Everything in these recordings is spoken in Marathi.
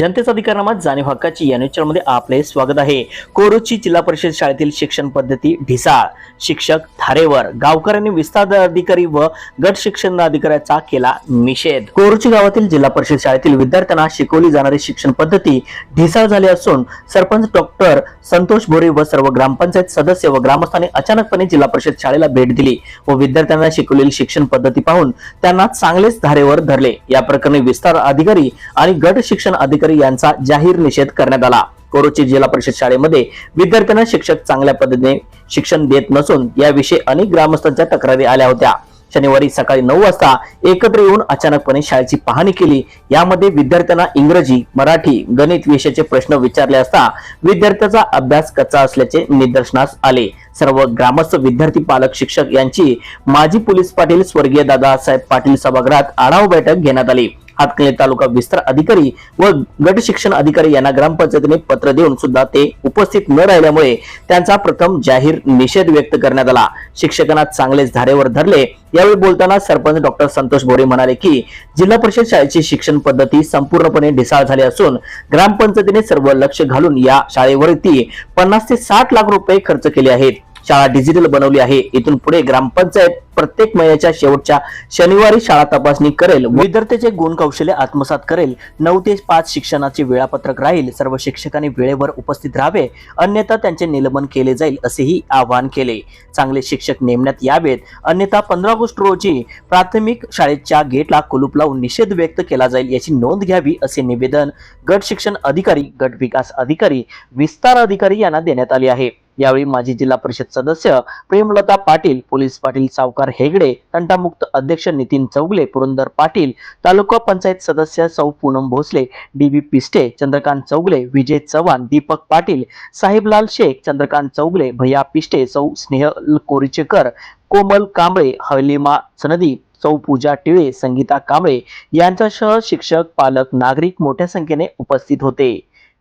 जनतेचा अधिकारनामा जाणीव हक्काची या न्यूजमध्ये आपले स्वागत आहे. कोरोची जिल्हा परिषद शाळेतील शिक्षण पद्धती ढिसाळ. शिक्षक धारेवर गावकऱ्यांनी विस्तार अधिकारी व गट शिक्षण अधिकाऱ्याचा केला निषेध. कोरोची गावातील जिल्हा परिषद शाळेतील विद्यार्थ्यांना शिकवली जाणारी शिक्षण पद्धती ढिसाळ झाली असून सरपंच डॉक्टर संतोष भोरे व सर्व ग्रामपंचायत सदस्य व ग्रामस्थांनी अचानकपणे जिल्हा परिषद शाळेला भेट दिली व विद्यार्थ्यांना शिकवलेली शिक्षण पद्धती पाहून त्यांना चांगलेच धारेवर धरले. या प्रकरणी विस्तार अधिकारी आणि गट शिक्षण अधिकारी यांचा जाहीर निषेध करण्यात आला. कोरोची जिल्हा परिषद शाळेमध्ये विद्यार्थ्यांना शिक्षक चांगल्या पद्धतीने शिक्षण देत नसून याविषयी अनेक ग्रामस्थांच्या तक्रारी आल्या होत्या. शनिवारी सकाळी नऊ वाजता एकत्र येऊन अचानकपणे शाळेची पाहणी केली. यामध्ये विद्यार्थ्यांना इंग्रजी मराठी गणित विषयाचे प्रश्न विचारले असता विद्यार्थ्याचा अभ्यास कच्चा असल्याचे निदर्शनास आले. सर्व ग्रामस्थ विद्यार्थी पालक शिक्षक यांची माजी पोलीस पाटील स्वर्गीय दादासाहेब पाटील सभागृहात आढावा बैठक घेण्यात आली. हातकणंगले तालुका विस्तार अधिकारी व गट शिक्षण अधिकारी यांना ग्रामपंचायतीने पत्र देऊन सुद्धा ते उपस्थित न राहिल्यामुळे त्यांचा प्रथम जाहीर निषेध व्यक्त करण्यात आला. शिक्षकांना चांगलेच धारेवर धरले. यावेळी बोलताना सरपंच डॉक्टर संतोष बोरे म्हणाले की जिल्हा परिषद शाळेची शिक्षण पद्धती संपूर्णपणे ढिसाळ झाली असून ग्रामपंचायतीने सर्व लक्ष घालून या शाळेवरती पन्नास ते साठ लाख रुपये खर्च केले आहेत. शाळा डिजिटल बनवली आहे. इथून पुढे ग्रामपंचायत प्रत्येक महिन्याच्या शेवटच्या शनिवारी शाळा तपासणी करेल. विद्यार्थ्याचे गुण कौशल्य आत्मसात करेल. नऊ ते पाच शिक्षणाचे वेळापत्रक राहील. सर्व शिक्षकांनी वेळेवर उपस्थित राहावे. अन्यथा त्यांचे निलंबन केले जाईल असेही आवाहन केले. चांगले शिक्षक नेमण्यात यावेत. अन्यथा पंधरा ऑगस्ट रोजी प्राथमिक शाळेच्या गेटला कुलूप लावून निषेध व्यक्त केला जाईल याची नोंद घ्यावी असे निवेदन गट शिक्षण अधिकारी गट विकास अधिकारी विस्तार अधिकारी यांना देण्यात आले आहे. यावेळी माजी जिल्हा परिषद सदस्य प्रेमलता पाटील पोलीस पाटील सावकार हेगडे तंटामुक्त अध्यक्ष नितीन चौगले पुरंदर पाटील तालुका पंचायत सदस्य सौ पूनम भोसले डी बी पिस्टे चंद्रकांत चौगले विजय चव्हाण दीपक पाटील साहेबलाल शेख चंद्रकांत चौगले भैया पिस्टे सौ स्नेहल कोरिचेकर कोमल कांबळे हलिमा सनदी सौ पूजा टिळे संगीता कांबळे यांच्यासह शिक्षक पालक नागरिक मोठ्या संख्येने उपस्थित होते.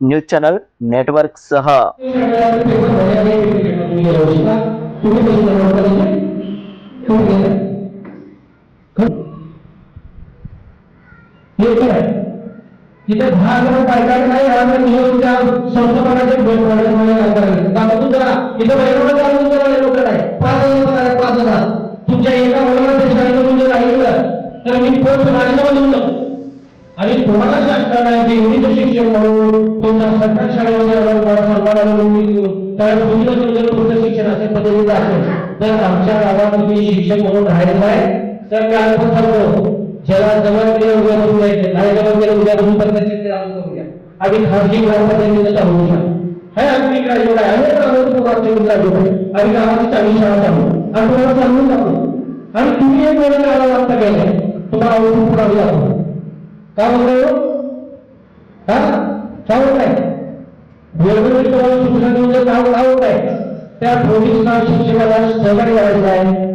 न्यूज चॅनल नेटवर्क सह. तिथे दहा नाही आम्ही संस्थापनाचे भेट इथं तुम्हाला शासनाला नाही. शिक्षण म्हणून तुमच्या सरकारी शाळेमध्ये तुमचं तुमचं शिक्षण असे पद्धतीचं असेल तर आमच्या गावात तुम्ही शिक्षक म्हणून राहिलेलं आहे तर मी आज सांगतो ज्याला जवळ गेलं उद्या करून जायचं नाही जवळ गेलं उद्या करून पण त्याचे ते करूया आम्ही खासगी ग्रामपंचायतीने चालवू शकतो. हे अगदी काय आहे अनेक गावात गावाची चांगली शाळा चालू आणि तुम्हाला जातो आणि तुम्ही एक वेळेला तुम्हाला ओळखून पुढे जातो काय म्हणतो हा? काय होत आहे? वेगवेगळी तुम्हाला सूचना देऊन काय काम आहे? त्या पोलीस शिक्षकाला सहकार्य करायचं आहे.